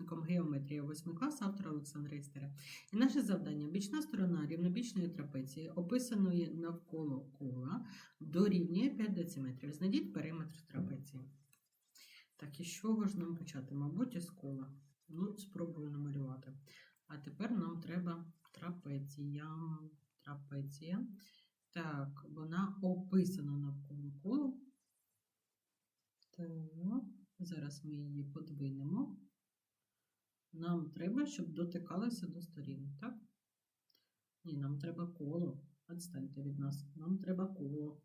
8 клас, автора Олександра Істера. І наше завдання бічна сторона рівнобічної трапеції, описаної навколо кола, дорівнює 5 дециметрів. Знайдіть периметр трапеції. Так, і з чого ж нам почати? Мабуть, із кола. Ну, спробую намалювати. А тепер нам треба трапеція. Трапеція. Так, вона описана навколо кола. Так, зараз ми її подвинемо. Нам треба, щоб дотикалося до сторін, так? Ні, нам треба коло. Відстаньте від нас. Нам треба коло.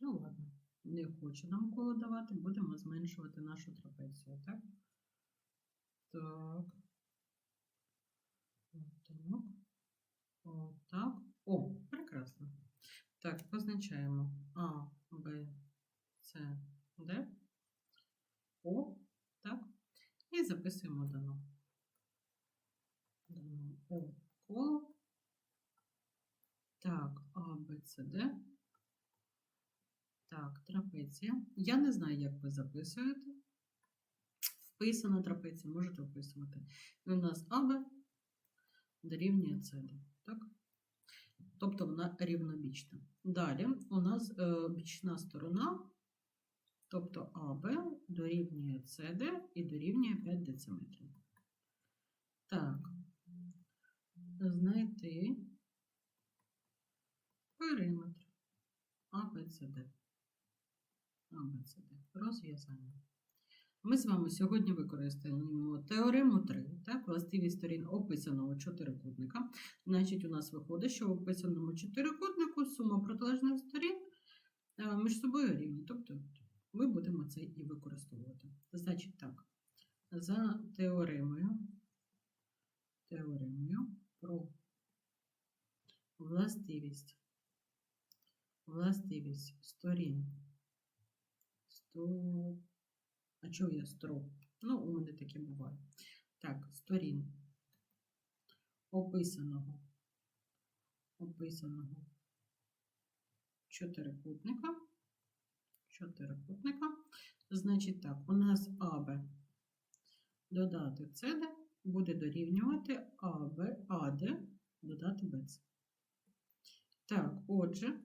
Ну, ладно, не хоче нам коло давати, будемо зменшувати нашу трапецію, так? Так. Отак. Отак. О, прекрасно. Так, позначаємо А, Б, С, Д, О, так? І записуємо дано. Дано О коло. Так, А, Б, С, Д. Так, трапеція. Я не знаю, як ви записуєте. Вписана трапеція, можете вписувати. І у нас АБ дорівнює СД. Так? Тобто вона рівнобічна. Далі у нас е, бічна сторона, тобто АБ дорівнює СД і дорівнює 5 дециметрів. Так, знайти периметр АБЦД. АБЦД. Розв'язання. Ми з вами сьогодні використаємо теорему 3, так, властивість сторін описаного чотирикутника. Значить, у нас виходить, що в описаному чотирикутнику сума протилежних сторін е, між собою рівні. Тобто будемо це і використовувати. Значить так, за теоремою, теоремою про властивість, властивість сторін. Сто... А чого я стро? Ну, у мене таке буває. Так, сторін описаного, описаного чотирикутника. Чотирикутника. Значить так, у нас АБ додати СД буде дорівнювати АБ, АД додати БЦ. Так, отже,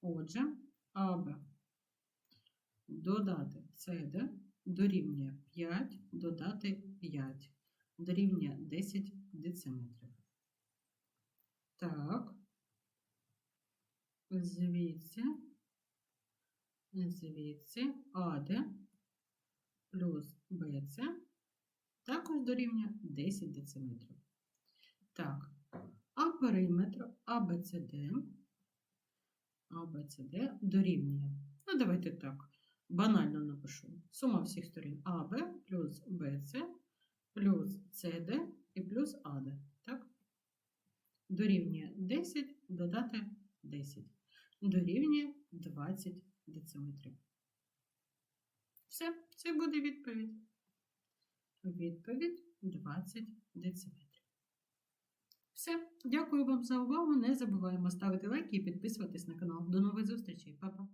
отже, АБ додати CD дорівнює 5, додати 5, дорівнює 10 дециметрів. Так, звідси, звідси АД плюс БЦ також дорівнює 10 дециметрів. Так, а периметр АБЦД, АБЦД дорівнює. Ну, давайте так. Банально напишу. Сума всіх сторін АБ плюс БЦ плюс СД і плюс АД. Так? Дорівнює 10, додати 10. Дорівнює 20 дециметрів. Все, це буде відповідь. Відповідь 20 дециметрів. Все, дякую вам за увагу. Не забуваємо ставити лайки і підписуватись на канал. До нових зустрічей, Па-па!